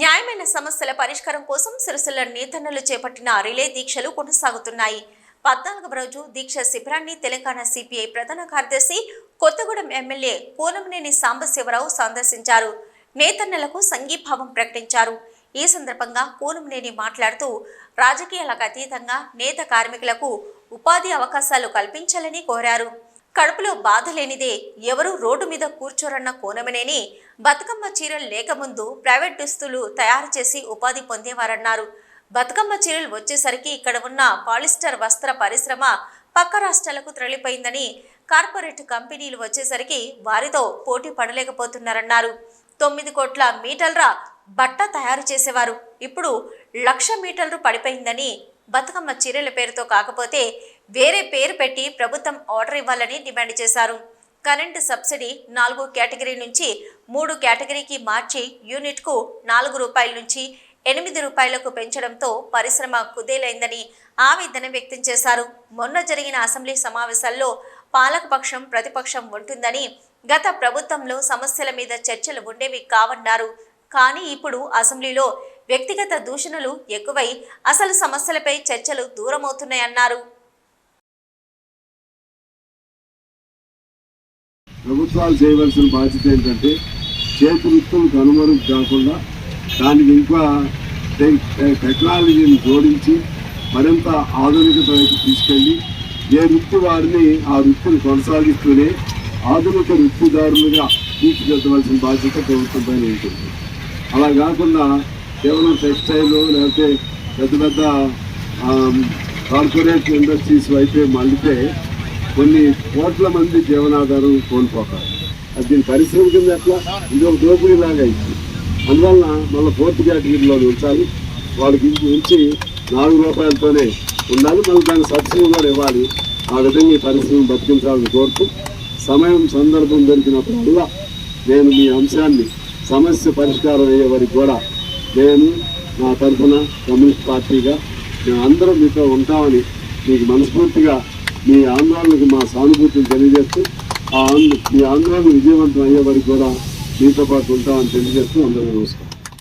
న్యాయమైన సమస్యల పరిష్కారం కోసం సిరిసిల్ల నేతన్నలు చేపట్టిన రిలే దీక్షలు కొనసాగుతున్నాయి. పద్నాలుగవ రోజు దీక్ష శిబిరాన్ని తెలంగాణ సిపిఐ ప్రధాన కార్యదర్శి కొత్తగూడెం ఎమ్మెల్యే కూనంనేని సాంబశివరావు సందర్శించారు. నేతన్నలకు సంఘీభావం ప్రకటించారు. ఈ సందర్భంగా కూనంనేని మాట్లాడుతూ రాజకీయాలకు అతీతంగా నేత కార్మికులకు ఉపాధి అవకాశాలు కల్పించాలని కోరారు. కడుపులో బాధ లేనిదే ఎవరు రోడ్డు మీద కూర్చోరన్న కోనమనేని బతుకమ్మ చీరలు లేకముందు ప్రైవేట్ దుస్తులు తయారు చేసి ఉపాధి పొందేవారన్నారు. బతుకమ్మ చీరలు వచ్చేసరికి ఇక్కడ ఉన్న పాలిస్టర్ వస్త్ర పరిశ్రమ పక్క రాష్ట్రాలకు తరలిపోయిందని కార్పొరేట్ కంపెనీలు వచ్చేసరికి వారితో పోటీ పడలేకపోతున్నారన్నారు. తొమ్మిది కోట్ల మీటర్ల బట్ట తయారు చేసేవారు. ఇప్పుడు లక్ష మీటర్లు పడిపోయిందని బతుకమ్మ చీరల పేరుతో కాకపోతే వేరే పేరు పెట్టి ప్రభుత్వం ఆర్డర్ ఇవ్వాలని డిమాండ్ చేశారు. కరెంటు సబ్సిడీ నాలుగు కేటగిరీ నుంచి మూడు కేటగిరీకి మార్చి యూనిట్కు నాలుగు రూపాయల నుంచి ఎనిమిది రూపాయలకు పెంచడంతో పరిశ్రమ కుదేలైందని ఆవేదన వ్యక్తం చేశారు. మొన్న జరిగిన అసెంబ్లీ సమావేశాల్లో పాలకపక్షం ప్రతిపక్షం ఉంటుందని గత ప్రభుత్వంలో సమస్యల మీద చర్చలు ఉండేవి కావన్నారు. కానీ ఇప్పుడు అసెంబ్లీలో వ్యక్తిగత దూషణలు ఎక్కువై అసలు సమస్యలపై చర్చలు దూరమవుతున్నాయన్నారు. ప్రభుత్వాలు చేయవలసిన బాధ్యత ఏంటంటే చేతి వృత్తులు కనుమరుగు కాకుండా దానికి ఇంకా టెక్నాలజీని జోడించి మరింత ఆధునికత వైపు తీసుకెళ్ళి ఏ వృత్తి వారిని ఆ వృత్తిని కొనసాగిస్తూనే ఆధునిక వృత్తిదారులుగా తీర్చిదిద్దవలసిన బాధ్యత ప్రభుత్వం పైన ఉంటుంది. అలా కాకుండా కేవలం టెక్స్టైల్ లేకపోతే పెద్ద పెద్ద కార్పొరేట్ ఇండస్ట్రీస్ వైపే మళ్ళితే కొన్ని కోట్ల మంది జీవనాధారం కోల్పోతారు. అది దీని పరిశ్రమ కింద ఎట్లా? ఇది ఒక దోపిడీలాగా లాగా అయింది. అందువలన మళ్ళీ ఫోర్త్ కేటగిరీలో ఉంచాలి. వాళ్ళకి ఉంచి నుంచి నాలుగు రూపాయలతోనే ఉండాలి. మళ్ళీ దాన్ని సబ్సిడీ కూడా ఇవ్వాలి. ఆ విధంగా ఈ పరిశ్రమ బతికించాలని కోరుతూ సమయం సందర్భం దొరికినప్పుడల్లా నేను మీ అంశాన్ని సమస్య పరిష్కారం అయ్యే వరకు కూడా నేను నా తరఫున కమ్యూనిస్ట్ పార్టీగా మేము అందరం మీతో ఉంటామని మీకు మనస్ఫూర్తిగా మీ ఆందోళనకు మా సానుభూతిని తెలియజేస్తూ ఆ మీ ఆందోళన విజయవంతం అయ్యే వరకు కూడా మీతో పాటు ఉంటామని తెలియజేస్తూ అందరూ నమస్కారం.